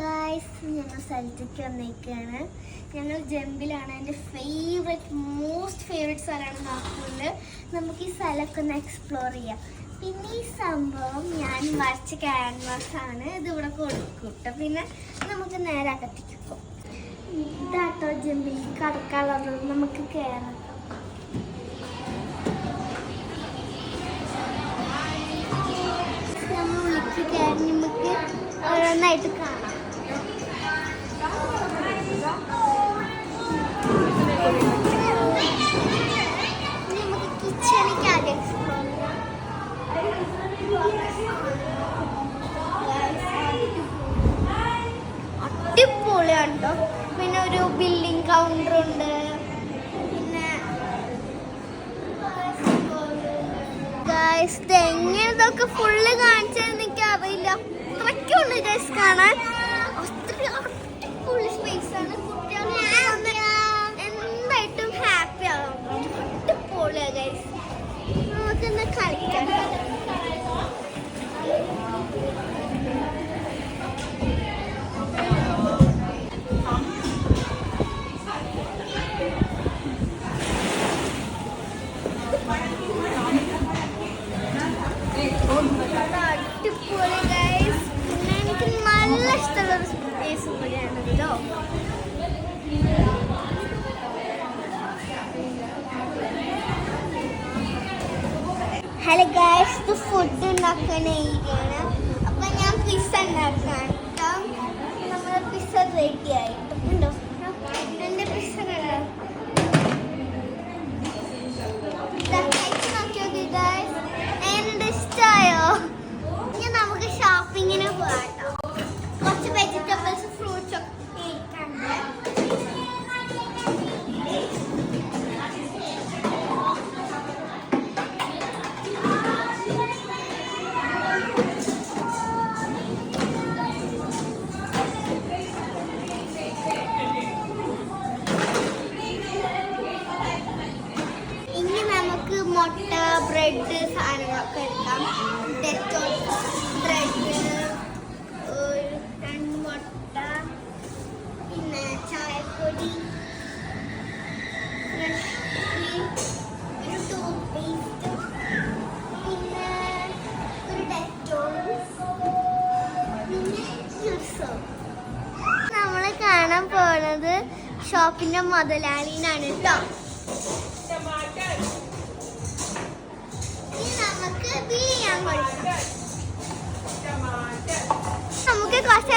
Guys ഞങ്ങൾ സ്ഥലത്തേക്ക് വന്നേക്കാണ് ഞങ്ങൾ ജമ്പിലാണ്. എന്റെ ഫേവറേറ്റ് മോസ്റ്റ് ഫേവറേറ്റ് സ്ഥലമാണ് നാഗ്പൂരിൽ നമുക്ക് ഈ സ്ഥലമൊക്കെ ഒന്ന് എക്സ്പ്ലോർ ചെയ്യാം. പിന്നെ ഈ സംഭവം ഞാൻ വരച്ച ക്യാൻവാസ് ആണ്. ഇത് ഇവിടെ കൊടുക്കും. പിന്നെ നമുക്ക് നേരെ അകത്തേക്ക് പോകും. ഇതാട്ടോ ജമ്പിൽ കടക്കാനുള്ളത് നമുക്ക് കയറാം നമ്മൾ വിളിച്ച് കയറി നമുക്ക് ഓരോന്നായിട്ട് കാണാം. അടിപൊളിയാണ് ട്ടോ പിന്നെ ഒരു ബില്ലിംഗ് കൗണ്ടർ ഉണ്ട്. പിന്നെ ഇതൊക്കെ ഫുള്ള് കാണിച്ചാൽ എനിക്ക് അറിയില്ല. അത്രയ്ക്കുണ്ട് ഗൈസ് കാണാൻ. അടിപൊളി സ്പേസ് ആണ്. കുട്ടികൾ എന്തായിട്ടും ഹാപ്പി ആവാം. അടിപൊളിയാ ഗൈസ് നമുക്ക് കളിക്കാം. ഹലോ ഗൈസ് ഇത് ഫുഡ് ഉണ്ടാക്കുന്ന ഏരിയയാണ് ബ്രെഡ് സാധനങ്ങളൊക്കെ എടുക്കാം. ബ്രെഡ് രണ്ട് മുട്ട പിന്നെ ചായപ്പൊടി ഒരു ടൂത്ത്പേസ്റ്റ് പിന്നെ ഒരു ഡെറ്റോൾ പിന്നെ ജ്യൂസും. നമ്മൾ കാണാൻ പോണത് ഷോപ്പിന്റെ മുതലാളിനാണ് കേട്ടോ നമുക്ക് കുറച്ച്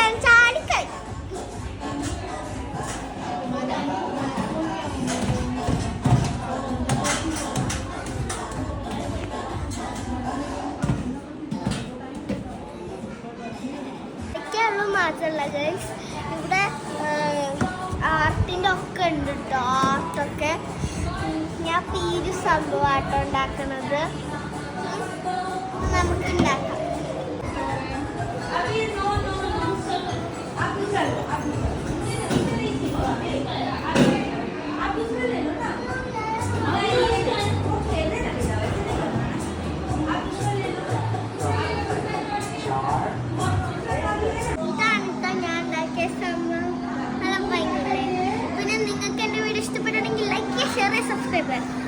ഇതൊക്കെയുള്ളൂ മാത്രമല്ല ഗൈസ് ഇവിടെ ആർട്ടിന്റെ ഒക്കെ ഉണ്ട് കേട്ടോ ആർട്ടൊക്കെ. ഞാൻ പീരു സംഭവമാട്ടോ ഉണ്ടാക്കണത് ഉം, നമുക്ക് ഉണ്ടാക്കാം subscribers.